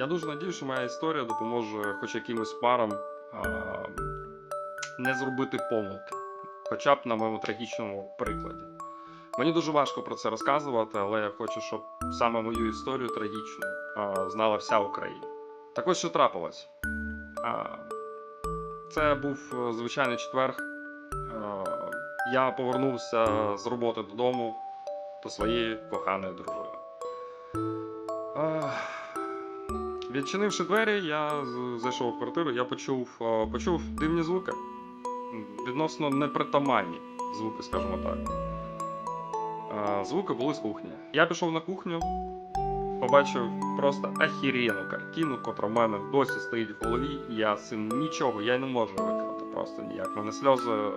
Я дуже надію, що моя історія допоможе хоч якимось парам а, не зробити помилки, хоча б на моєму трагічному прикладі. Мені дуже важко про це розказувати, але я хочу, щоб саме мою історію трагічну а, знала вся Україна. Так ось що трапилось. А, це був е, звичайний четверг. А, я повернувся з роботи додому до своєї коханої дружини. А, Відчинивши двері, я зайшов в квартиру, я почув, е, почув дивні звуки. Відносно непритаманні звуки, скажімо так. Е, Звуки були з кухні. Я пішов на кухню, побачив просто ахірєну картину, котра в мене досі стоїть в голові. Я з цим нічого, я не можу виконати просто ніяк. Мене сльози е,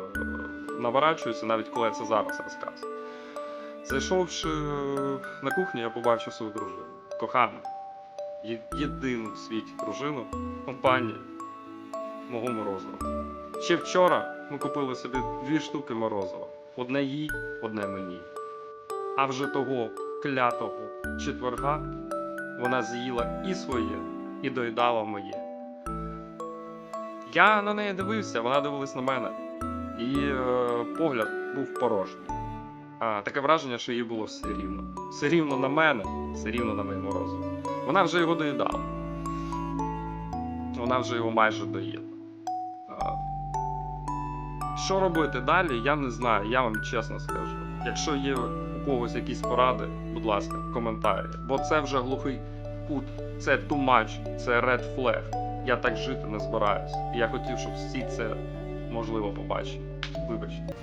наворачуються, навіть коли я це зараз розказую. Зайшовши на кухню, я побачив свою дружину. Кохану. Єдину в світі дружину, компанію мого морозива. Ще вчора ми купили собі дві штуки морозива. Одне їй, одне мені. А вже того клятого четверга вона з'їла і своє, і доїдала моє. Я на неї дивився, вона дивилась на мене. І е, погляд був порожній. А, таке враження, що їй було все рівно. Все рівно на мене, все рівно на моє морозиво. Вона вже його доїдала. Вона вже його майже доїла. Що робити далі, я не знаю, я вам чесно скажу. Якщо є у когось якісь поради, будь ласка, в коментарі. Бо це вже глухий кут, це too much, це red flag. Я так жити не збираюсь. І я хотів, щоб всі це можливо побачили. Вибачте.